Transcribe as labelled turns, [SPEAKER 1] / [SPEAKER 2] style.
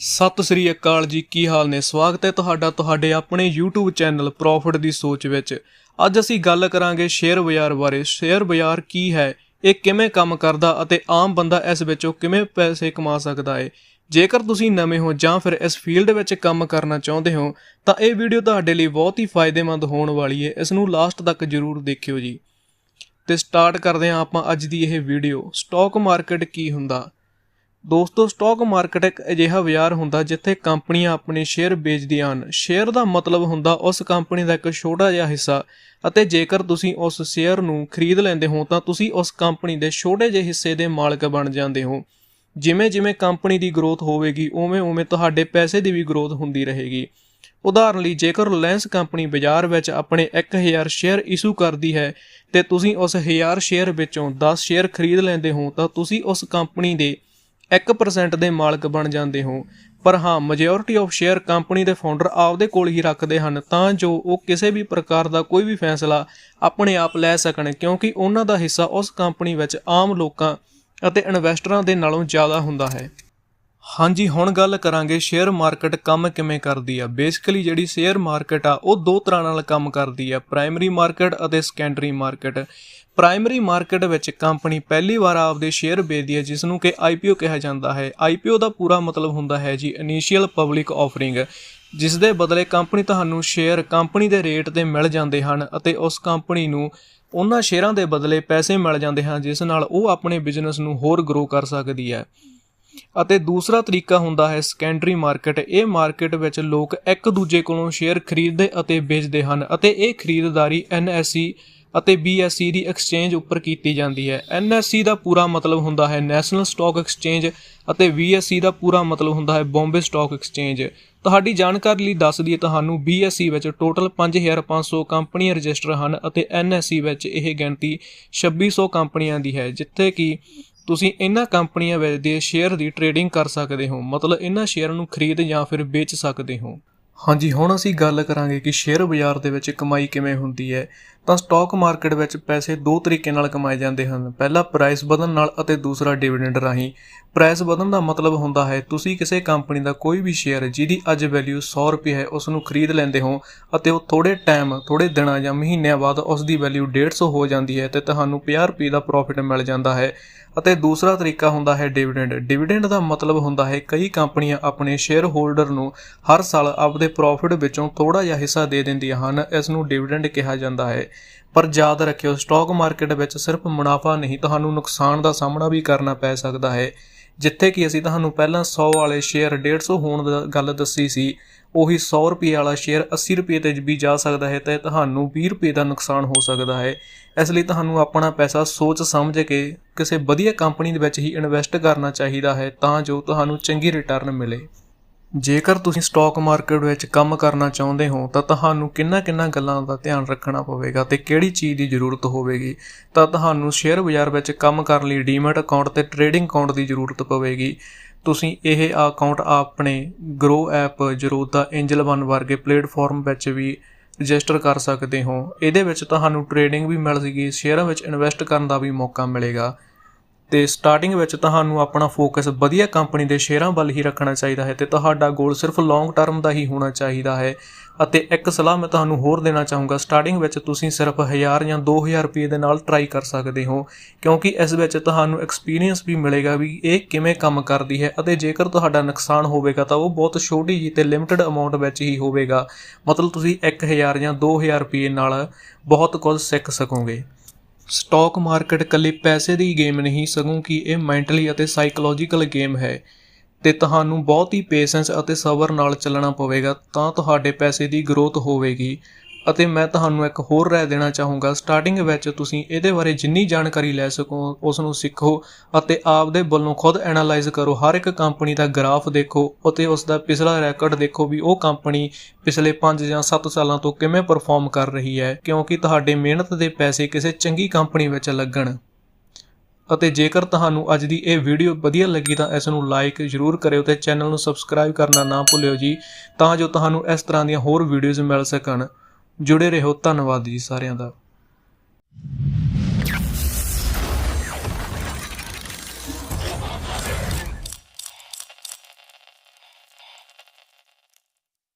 [SPEAKER 1] ਸਤਿ ਸ੍ਰੀ ਅਕਾਲ ਜੀ, ਕੀ ਹਾਲ ਨੇ? ਸਵਾਗਤ ਹੈ ਤੁਹਾਡਾ ਤੁਹਾਡੇ ਆਪਣੇ YouTube ਚੈਨਲ ਪ੍ਰੋਫਿਟ ਦੀ ਸੋਚ ਵਿੱਚ। ਅੱਜ ਅਸੀਂ ਗੱਲ ਕਰਾਂਗੇ ਸ਼ੇਅਰ ਬਾਜ਼ਾਰ ਬਾਰੇ। ਸ਼ੇਅਰ ਬਾਜ਼ਾਰ ਕੀ ਹੈ? ਇਹ ਕਿਵੇਂ ਕੰਮ ਕਰਦਾ ਅਤੇ ਆਮ ਬੰਦਾ ਇਸ ਵਿੱਚੋਂ ਕਿਵੇਂ ਪੈਸੇ ਕਮਾ ਸਕਦਾ ਹੈ ਜੇਕਰ ਤੁਸੀਂ ਨਵੇਂ ਹੋ ਜਾਂ ਫਿਰ ਇਸ ਫੀਲਡ ਵਿੱਚ ਕੰਮ ਕਰਨਾ ਚਾਹੁੰਦੇ ਹੋ, ਤਾਂ ਇਹ ਵੀਡੀਓ ਤੁਹਾਡੇ ਲਈ ਬਹੁਤ ਹੀ ਫਾਇਦੇਮੰਦ ਹੋਣ ਵਾਲੀ ਹੈ ਇਸ ਨੂੰ ਲਾਸਟ ਤੱਕ ਜਰੂਰ ਦੇਖਿਓ ਜੀ। ਤੇ ਸਟਾਰਟ ਕਰਦੇ ਹਾਂ ਆਪਾਂ ਅੱਜ ਦੀ ਇਹ ਵੀਡੀਓ। ਸਟਾਕ ਮਾਰਕੀਟ ਕੀ ਹੁੰਦਾ? ਦੋਸਤੋ ਸਟਾਕ ਮਾਰਕੀਟ ਇੱਕ ਅਜਿਹਾ ਬਾਜ਼ਾਰ ਹੁੰਦਾ ਜਿੱਥੇ ਕੰਪਨੀਆਂ ਆਪਣੇ ਸ਼ੇਅਰ ਵੇਚਦੀਆਂ ਹਨ। ਸ਼ੇਅਰ ਦਾ ਮਤਲਬ ਹੁੰਦਾ ਉਸ ਕੰਪਨੀ ਦਾ ਇੱਕ ਛੋਟਾ ਜਿਹਾ ਹਿੱਸਾ ਅਤੇ ਜੇਕਰ ਤੁਸੀਂ ਉਸ ਸ਼ੇਅਰ ਨੂੰ ਖਰੀਦ ਲੈਂਦੇ ਹੋ ਤਾਂ ਤੁਸੀਂ ਉਸ ਕੰਪਨੀ ਦੇ ਛੋਟੇ ਜਿਹੇ ਹਿੱਸੇ ਦੇ ਮਾਲਕ ਬਣ ਜਾਂਦੇ ਹੋ। ਜਿਵੇਂ ਜਿਵੇਂ ਕੰਪਨੀ ਦੀ ਗਰੋਥ ਹੋਵੇਗੀ ਉਵੇਂ ਉਵੇਂ ਤੁਹਾਡੇ ਪੈਸੇ ਦੀ ਵੀ ਗਰੋਥ ਹੁੰਦੀ ਰਹੇਗੀ। ਉਦਾਹਰਨ ਲਈ, ਜੇਕਰ ਰਿਲਾਇੰਸ ਕੰਪਨੀ ਬਾਜ਼ਾਰ ਵਿੱਚ ਆਪਣੇ 1000 ਸ਼ੇਅਰ ਇਸ਼ੂ ਕਰਦੀ ਹੈ ਤੇ ਤੁਸੀਂ ਉਸ 1000 ਸ਼ੇਅਰ ਵਿੱਚੋਂ 10 ਸ਼ੇਅਰ ਖਰੀਦ ਲੈਂਦੇ ਹੋ ਤਾਂ ਤੁਸੀਂ ਉਸ ਕੰਪਨੀ ਦੇ 1% ਦੇ ਮਾਲਕ ਬਣ ਜਾਂਦੇ ਹੋ। ਪਰ ਹਾਂ ਮੈਜੋਰਿਟੀ ਆਫ ਸ਼ੇਅਰ ਕੰਪਨੀ ਦੇ ਫਾਊਂਡਰ ਆਪਦੇ ਕੋਲ ਹੀ ਰੱਖਦੇ ਹਨ, ਤਾਂ ਜੋ ਉਹ ਕਿਸੇ ਵੀ ਪ੍ਰਕਾਰ ਦਾ ਕੋਈ ਵੀ ਫੈਸਲਾ ਆਪਣੇ ਆਪ ਲੈ ਸਕਣ, ਕਿਉਂਕਿ ਉਹਨਾਂ ਦਾ ਹਿੱਸਾ ਉਸ ਕੰਪਨੀ ਵਿੱਚ ਆਮ ਲੋਕਾਂ ਅਤੇ ਇਨਵੈਸਟਰਾਂ ਦੇ ਨਾਲੋਂ ਜ਼ਿਆਦਾ ਹੁੰਦਾ ਹੈ। ਹਾਂਜੀ, ਹੁਣ ਗੱਲ ਕਰਾਂਗੇ ਸ਼ੇਅਰ ਮਾਰਕੀਟ ਕੰਮ ਕਿਵੇਂ ਕਰਦੀ ਆ। ਬੇਸਿਕਲੀ ਜਿਹੜੀ ਸ਼ੇਅਰ ਮਾਰਕੀਟ ਆ, ਉਹ ਦੋ ਤਰ੍ਹਾਂ ਨਾਲ ਕੰਮ ਕਰਦੀ ਆ। ਪ੍ਰਾਇਮਰੀ ਮਾਰਕੀਟ ਅਤੇ ਸੈਕੰਡਰੀ ਮਾਰਕੀਟ ਪ੍ਰਾਇਮਰੀ ਮਾਰਕੀਟ ਵਿੱਚ ਕੰਪਨੀ ਪਹਿਲੀ ਵਾਰ ਆਪਦੇ ਸ਼ੇਅਰ ਵੇਚਦੀ ਹੈ ਜਿਸ ਨੂੰ ਕਿ ਆਈਪੀਓ ਕਿਹਾ ਜਾਂਦਾ ਹੈ। ਆਈਪੀਓ ਦਾ ਪੂਰਾ ਮਤਲਬ ਹੁੰਦਾ ਹੈ ਜੀ ਇਨੀਸ਼ੀਅਲ ਪਬਲਿਕ ਆਫਰਿੰਗ ਜਿਸ ਦੇ ਬਦਲੇ ਕੰਪਨੀ ਤੁਹਾਨੂੰ ਸ਼ੇਅਰ ਕੰਪਨੀ ਦੇ ਰੇਟ ਤੇ ਮਿਲ ਜਾਂਦੇ ਹਨ ਅਤੇ ਉਸ ਕੰਪਨੀ ਨੂੰ ਉਹਨਾਂ ਸ਼ੇਅਰਾਂ ਦੇ ਬਦਲੇ ਪੈਸੇ ਮਿਲ ਜਾਂਦੇ ਹਨ, ਜਿਸ ਨਾਲ ਉਹ ਆਪਣੇ ਬਿਜ਼ਨਸ ਨੂੰ ਹੋਰ ਗਰੋ ਕਰ ਸਕਦੀ ਹੈ। ਅਤੇ ਦੂਸਰਾ ਤਰੀਕਾ ਹੁੰਦਾ ਹੈ ਸੈਕੰਡਰੀ ਮਾਰਕੀਟ ਇਹ ਮਾਰਕੀਟ ਵਿੱਚ ਲੋਕ ਇੱਕ ਦੂਜੇ ਕੋਲੋਂ ਸ਼ੇਅਰ ਖਰੀਦਦੇ ਅਤੇ ਵੇਚਦੇ ਹਨ ਅਤੇ ਇਹ ਖਰੀਦਦਾਰੀ ਐਨਐਸਈ ਅਤੇ ਬੀਐਸਈ ਦੀ ਐਕਸਚੇਂਜ ਉੱਪਰ ਕੀਤੀ ਜਾਂਦੀ ਹੈ। ਐਨਐਸਈ ਦਾ ਪੂਰਾ ਮਤਲਬ ਹੁੰਦਾ ਹੈ ਨੈਸ਼ਨਲ ਸਟਾਕ ਐਕਸਚੇਂਜ ਅਤੇ ਬੀਐਸਈ ਦਾ ਪੂਰਾ ਮਤਲਬ ਹੁੰਦਾ ਹੈ ਬੰਬੇ ਸਟਾਕ ਐਕਸਚੇਂਜ ਤੁਹਾਡੀ ਜਾਣਕਾਰੀ ਲਈ ਦੱਸ ਦਈਏ, ਤੁਹਾਨੂੰ ਬੀਐਸਈ ਵਿੱਚ ਟੋਟਲ 5500 ਕੰਪਨੀਆਂ ਰਜਿਸਟਰ ਹਨ ਅਤੇ ਐਨਐਸਈ ਵਿੱਚ ਇਹ ਗਿਣਤੀ 2600 ਕੰਪਨੀਆਂ ਦੀ ਹੈ, ਜਿੱਥੇ ਕਿ ਤੁਸੀਂ ਇਹਨਾਂ ਕੰਪਨੀਆਂ ਵਿੱਚ ਦੇ ਸ਼ੇਅਰ ਦੀ ਟ੍ਰੇਡਿੰਗ ਕਰ ਸਕਦੇ ਹੋ। ਮਤਲਬ ਇਹਨਾਂ ਸ਼ੇਅਰ ਨੂੰ ਖਰੀਦ ਜਾਂ ਫਿਰ ਵੇਚ ਸਕਦੇ ਹੋ। ਹਾਂਜੀ, ਹੁਣ ਅਸੀਂ ਗੱਲ ਕਰਾਂਗੇ ਕਿ ਸ਼ੇਅਰ ਬਾਜ਼ਾਰ ਦੇ ਵਿੱਚ ਕਮਾਈ ਕਿਵੇਂ ਹੁੰਦੀ ਹੈ। ਤਾਂ ਸਟਾਕ ਮਾਰਕੀਟ ਵਿੱਚ ਪੈਸੇ ਦੋ ਤਰੀਕੇ ਨਾਲ ਕਮਾਏ ਜਾਂਦੇ ਹਨ। ਪਹਿਲਾ ਪ੍ਰਾਈਸ ਵਧਣ ਨਾਲ ਅਤੇ ਦੂਸਰਾ ਡਿਵੀਡੈਂਡ ਰਾਹੀਂ। ਪ੍ਰਾਈਸ ਵਧਣ ਦਾ ਮਤਲਬ ਹੁੰਦਾ ਹੈ। ਤੁਸੀਂ ਕਿਸੇ ਕੰਪਨੀ ਦਾ ਕੋਈ ਵੀ ਸ਼ੇਅਰ ਜਿਹਦੀ ਅੱਜ ਵੈਲਿਊ 100 ਰੁਪਏ ਹੈ ਉਸ ਨੂੰ ਖਰੀਦ ਲੈਂਦੇ ਹੋ ਅਤੇ ਉਹ ਥੋੜੇ ਟਾਈਮ ਥੋੜੇ ਦਿਨਾਂ ਜਾਂ ਮਹੀਨਿਆਂ ਬਾਅਦ ਉਸ ਦੀ ਵੈਲਿਊ 150 ਹੋ ਜਾਂਦੀ ਹੈ ਤੇ ਤੁਹਾਨੂੰ 50 ਰੁਪਏ ਦਾ ਪ੍ਰੋਫਿਟ ਮਿਲ ਜਾਂਦਾ ਹੈ। ਅਤੇ ਦੂਸਰਾ ਤਰੀਕਾ ਹੁੰਦਾ ਹੈ ਡਿਵੀਡੈਂਡ ਡਿਵੀਡੈਂਡ ਦਾ ਮਤਲਬ ਹੁੰਦਾ ਹੈ ਕਈ ਕੰਪਨੀਆਂ ਆਪਣੇ ਸ਼ੇਅਰ ਹੋਲਡਰ ਨੂੰ ਹਰ ਸਾਲ ਆਪਦੇ ਪ੍ਰੋਫਿਟ ਵਿੱਚੋਂ ਥੋੜਾ ਜਿਹਾ ਹਿੱਸਾ ਦੇ ਦਿੰਦੀਆਂ ਹਨ ਇਸ ਨੂੰ ਡਿਵੀਡੈਂਡ ਕਿਹਾ ਜਾਂਦਾ ਹੈ। ਪਰ ਯਾਦ ਰੱਖਿਓ ਸਟਾਕ ਮਾਰਕੀਟ ਵਿੱਚ ਸਿਰਫ ਮੁਨਾਫਾ ਨਹੀਂ, ਤੁਹਾਨੂੰ ਨੁਕਸਾਨ ਦਾ ਸਾਹਮਣਾ ਵੀ ਕਰਨਾ ਪੈ ਸਕਦਾ ਹੈ। ਜਿੱਥੇ ਕਿ ਅਸੀਂ ਤੁਹਾਨੂੰ ਪਹਿਲਾਂ 100 ਵਾਲੇ ਸ਼ੇਅਰ 150 ਹੋਣ ਦਾ ਗੱਲ ਦੱਸੀ ਸੀ, ਉਹੀ 100 ਰੁਪਏ ਵਾਲਾ ਸ਼ੇਅਰ 80 ਰੁਪਏ ਤੇ ਵੀ ਜਾ ਸਕਦਾ ਹੈ ਤੇ ਤੁਹਾਨੂੰ 20 ਰੁਪਏ ਦਾ ਨੁਕਸਾਨ ਹੋ ਸਕਦਾ ਹੈ। ਇਸ ਲਈ ਤੁਹਾਨੂੰ ਆਪਣਾ ਪੈਸਾ ਸੋਚ ਸਮਝ ਕੇ ਕਿਸੇ ਵਧੀਆ ਕੰਪਨੀ ਦੇ ਵਿੱਚ ਹੀ ਇਨਵੈਸਟ ਕਰਨਾ ਚਾਹੀਦਾ ਹੈ ਤਾਂ ਜੋ ਤੁਹਾਨੂੰ ਚੰਗੀ ਰਿਟਰਨ ਮਿਲੇ। ਜੇਕਰ ਤੁਸੀਂ ਸਟਾਕ ਮਾਰਕੀਟ ਵਿੱਚ ਕੰਮ ਕਰਨਾ ਚਾਹੁੰਦੇ ਹੋ, ਤਾਂ ਤੁਹਾਨੂੰ ਕਿੰਨਾ-ਕਿੰਨਾ ਗੱਲਾਂ ਦਾ ਧਿਆਨ ਰੱਖਣਾ ਪਵੇਗਾ ਤੇ ਕਿਹੜੀ ਚੀਜ਼ ਦੀ ਜ਼ਰੂਰਤ ਹੋਵੇਗੀ? ਤਾਂ ਤੁਹਾਨੂੰ ਸ਼ੇਅਰ ਬਾਜ਼ਾਰ ਵਿੱਚ ਕੰਮ ਕਰਨ ਲਈ ਡੀਮੈਟ ਅਕਾਊਂਟ ਤੇ ਟ੍ਰੇਡਿੰਗ ਅਕਾਊਂਟ ਦੀ ਜ਼ਰੂਰਤ ਪਵੇਗੀ। ਤੁਸੀਂ ਇਹ ਅਕਾਊਂਟ ਆਪਣੇ Groww app Zerodha Angel One ਵਰਗੇ ਪਲੇਟਫਾਰਮ ਵਿੱਚ ਵੀ ਰਜਿਸਟਰ ਕਰ ਸਕਦੇ ਹੋ। ਇਹਦੇ ਵਿੱਚ ਤੁਹਾਨੂੰ ਟ੍ਰੇਡਿੰਗ ਵੀ ਮਿਲ ਜੇਗੀ ਸ਼ੇਅਰਾਂ ਵਿੱਚ ਇਨਵੈਸਟ ਕਰਨ ਦਾ ਵੀ ਮੌਕਾ ਮਿਲੇਗਾ। ਤੇ ਸਟਾਰਟਿੰਗ ਵਿੱਚ ਤੁਹਾਨੂੰ ਆਪਣਾ ਫੋਕਸ ਵਧੀਆ ਕੰਪਨੀ ਦੇ ਸ਼ੇਅਰਾਂ ਵੱਲ ਹੀ ਰੱਖਣਾ ਚਾਹੀਦਾ ਹੈ ਤੇ ਤੁਹਾਡਾ ਗੋਲ ਸਿਰਫ ਲੌਂਗ ਟਰਮ ਦਾ ਹੀ ਹੋਣਾ ਚਾਹੀਦਾ ਹੈ। ਅਤੇ ਇੱਕ ਸਲਾਹ ਮੈਂ ਤੁਹਾਨੂੰ ਹੋਰ ਦੇਣਾ ਚਾਹੂੰਗਾ ਸਟਾਰਟਿੰਗ ਵਿੱਚ ਤੁਸੀਂ ਸਿਰਫ 1000 ਜਾਂ 2000 ਰੁਪਏ ਦੇ ਨਾਲ ਟਰਾਈ ਕਰ ਸਕਦੇ ਹੋ, ਕਿਉਂਕਿ ਇਸ ਵਿੱਚ ਤੁਹਾਨੂੰ ਐਕਸਪੀਰੀਅੰਸ ਵੀ ਮਿਲੇਗਾ ਵੀ ਇਹ ਕਿਵੇਂ ਕੰਮ ਕਰਦੀ ਹੈ ਅਤੇ ਜੇਕਰ ਤੁਹਾਡਾ ਨੁਕਸਾਨ ਹੋਵੇਗਾ ਤਾਂ ਉਹ ਬਹੁਤ ਛੋਟੀ ਜਿਹੀ ਤੇ ਲਿਮਟਿਡ ਅਮਾਉਂਟ ਵਿੱਚ ਹੀ ਹੋਵੇਗਾ। ਮਤਲਬ ਤੁਸੀਂ 1000 ਜਾਂ 2000 ਰੁਪਏ ਨਾਲ ਬਹੁਤ ਕੁਝ ਸਿੱਖ ਸਕੋਗੇ। ਸਟਾਕ ਮਾਰਕੀਟ ਇਕੱਲੇ ਪੈਸੇ ਦੀ ਗੇਮ ਨਹੀਂ, ਸਗੋਂ ਕਿ ਇਹ ਮੈਂਟਲੀ ਅਤੇ ਸਾਈਕੋਲੋਜੀਕਲ ਗੇਮ ਹੈ। ਤੇ ਤੁਹਾਨੂੰ ਬਹੁਤ ਹੀ ਪੇਸ਼ੈਂਸ ਅਤੇ ਸਬਰ ਨਾਲ ਚੱਲਣਾ ਪਵੇਗਾ, ਤਾਂ ਤੁਹਾਡੇ ਪੈਸੇ ਦੀ ਗਰੋਥ ਹੋਵੇਗੀ। ਅਤੇ ਮੈਂ ਤੁਹਾਨੂੰ ਇੱਕ ਹੋਰ ਰਾਏ ਦੇਣਾ ਚਾਹੂੰਗਾ। ਸਟਾਰਟਿੰਗ ਵਿੱਚ ਤੁਸੀਂ ਇਹਦੇ ਬਾਰੇ ਜਿੰਨੀ ਜਾਣਕਾਰੀ ਲੈ ਸਕੋ, ਉਸ ਨੂੰ ਸਿੱਖੋ ਅਤੇ ਆਪਦੇ ਵੱਲੋਂ ਖੁਦ ਐਨਾਲਾਈਜ਼ ਕਰੋ। ਹਰ ਇੱਕ ਕੰਪਨੀ ਦਾ ਗ੍ਰਾਫ ਦੇਖੋ ਅਤੇ ਉਸ ਦਾ ਪਿਛਲਾ ਰੈਕੋਰਡ ਦੇਖੋ ਵੀ ਉਹ ਕੰਪਨੀ ਪਿਛਲੇ 5 ਜਾਂ 7 ਸਾਲਾਂ ਤੋਂ ਕਿਵੇਂ ਪਰਫਾਰਮ ਕਰ ਰਹੀ ਹੈ, ਕਿਉਂਕਿ ਤੁਹਾਡੇ ਮਿਹਨਤ ਦੇ ਪੈਸੇ ਕਿਸੇ ਚੰਗੀ ਕੰਪਨੀ ਵਿੱਚ ਲੱਗਣ। ਅਤੇ ਜੇਕਰ ਤੁਹਾਨੂੰ ਅੱਜ ਦੀ ਇਹ ਵੀਡੀਓ ਵਧੀਆ ਲੱਗੀ ਤਾਂ ਇਸ ਨੂੰ ਲਾਈਕ ਜ਼ਰੂਰ ਕਰਿਓ ਤੇ ਚੈਨਲ ਨੂੰ ਸਬਸਕ੍ਰਾਈਬ ਕਰਨਾ ਨਾ ਭੁੱਲਿਓ ਜੀ, ਤਾਂ ਜੋ ਤੁਹਾਨੂੰ ਇਸ ਤਰ੍ਹਾਂ ਦੀਆਂ ਹੋਰ ਵੀਡੀਓਜ਼ ਮਿਲ ਸਕਣ। ਜੁੜੇ ਰਹੋ। ਧੰਨਵਾਦ ਜੀ ਸਾਰਿਆਂ ਦਾ।